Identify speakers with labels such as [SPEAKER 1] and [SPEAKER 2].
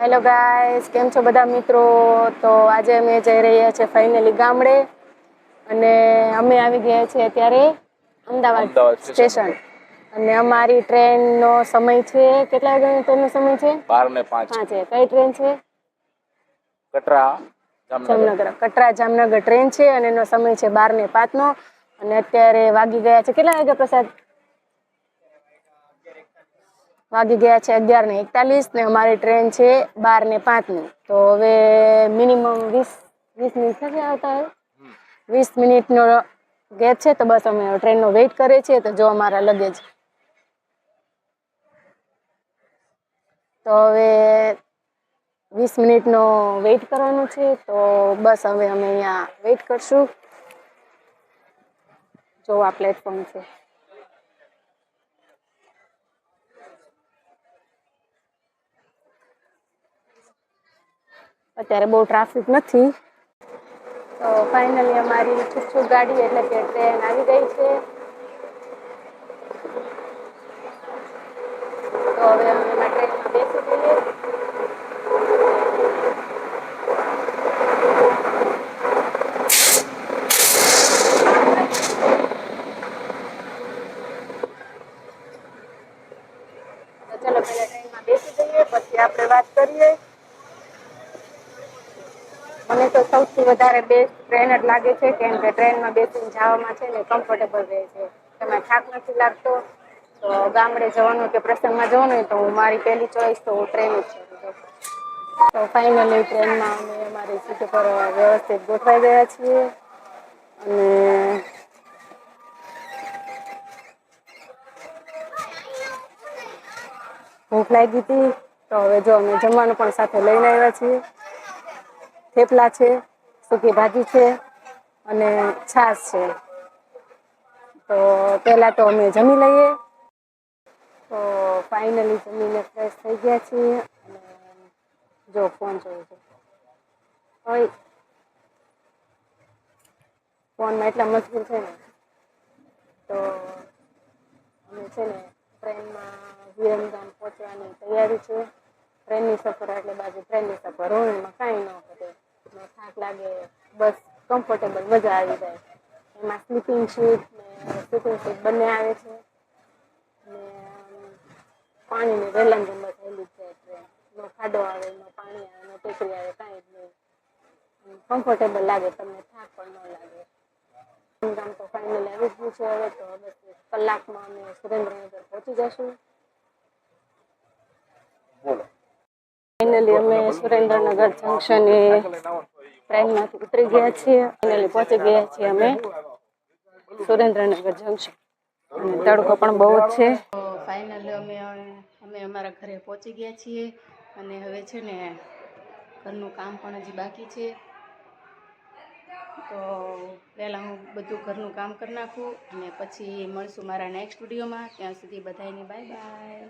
[SPEAKER 1] Hello guys કેમ છો બધા મિત્રો? તો આજે અમે જઈ રહ્યા છીએ ફાઇનલી ગામડે. અને અમે આવી ગયા છીએ અત્યારે અમદાવાદ
[SPEAKER 2] સ્ટેશન
[SPEAKER 1] અને અમારી ટ્રેનનો સમય છે કેટલા વાગ્યાનો ટ્રેનનો સમય છે?
[SPEAKER 2] બાર ને પાંચ.
[SPEAKER 1] છે. કઈ ટ્રેન છે?
[SPEAKER 2] કટરા જામનગર.
[SPEAKER 1] જામનગર. કટરા જામનગર ટ્રેન છે અને એનો સમય છે બાર ને પાંચનો. અને અત્યારે વાગી ગયા છે. કેટલા વાગ્યા પ્રસાદ? વાગી ગયા છે અગિયાર ને એકતાલીસ ને અમારી ટ્રેન છે બાર ને પાંચની તો હવે મિનિમમ વીસ વીસ મિનિટ થશે આવતા. વીસ મિનિટનો ગેપ છે તો બસ અમે ટ્રેનનો વેઇટ કરીએ છીએ તો જો અમારા લગેજ તો હવે વીસ મિનિટનો વેઇટ કરવાનો છે તો બસ હવે અમે અહીંયા વેઇટ કરશું. જો આ પ્લેટફોર્મ છે. અત્યારે બહુ ટ્રાફિક નથી. તો ફાઇનલી અમારી છૂક ગાડી એટલે કે ટ્રેન આવી ગઈ છે. તો હવે અમે એમાં ટ્રેનમાં બેસી જઈએ. ચલો, પહેલા ટ્રેનમાં બેસી જઈએ, પછી આપણે વાત કરીએ. મને તો સૌથી વધારે બેસ્ટ ટ્રેન જ લાગે છે કેમ કે ટ્રેનમાં બેસીને જવામાં છે ને કમ્ફર્ટેબલ રહે છે. તમે થાક નથી લાગતો, તો ગામડે જવાનું કે પ્રસંગમાં જવાનું તો હું મારી પહેલી ચોઈસ તો હું ટ્રેન જ છે તો ફાઇનલી ટ્રેનમાં અમે અમારી સીટ પર વ્યવસ્થિત ગોઠવાઈ ગયા છીએ. અને ભૂખ લાગી હતી તો હવે જો અમે જમવાનું પણ સાથે લઈને આવ્યા છીએ. થેપલા છે, સૂકી ભાજી છે અને છાશ છે. તો પહેલાં તો અમે જમી લઈએ. તો ફાઇનલી જમીને ફ્રેશ થઈ ગયા છીએ અને જો ફોન જોયું છે. હોય ફોનમાં એટલા મજબૂર છે ને. તો અમે છે ને ટ્રેનમાં વિરમગામ પહોંચવાની તૈયારી છે. ટ્રેનની સફર એટલે બાજુ ટ્રેનની સફર હોય, એમાં કાંઈ ન ઘટે થાક લાગે બસ કમ્ફર્ટેબલ મજા આવી જાય. એમાં સ્લીપિંગ સીટ ને સ્લીપિંગ સીટ બંને આવે છે. ને પાણીની વેલણ જમવા થયેલી છે. ટ્રેન નો ખાડો આવે નો પાણી આવે નો ટેકરી આવે કાંઈ જ નહીં. કમ્ફર્ટેબલ લાગે તમને થાક પણ ન લાગે. ગામ તો ફાઇનલ આવી જ ગયું છે હવે તો બસ કલાકમાં અમે સુરેન્દ્રનગર પહોંચી જશું. ફાઇનલી અમે સુરેન્દ્રનગર જંકશને ટ્રેનમાંથી ઉતરી ગયા છીએ ફાઇનલી પહોંચી ગયા છીએ અમે સુરેન્દ્રનગર જંકશન અને તડકો પણ બહુ જ છે. ફાઇનલી અમે અમે અમારા ઘરે પહોંચી ગયા છીએ અને હવે છે ને ઘરનું કામ પણ હજી બાકી છે. તો પહેલાં હું બધું ઘરનું કામ કરી નાખું અને પછી મળશું મારા નેક્સ્ટ વિડીયોમાં ત્યાં સુધી બધાને બાય બાય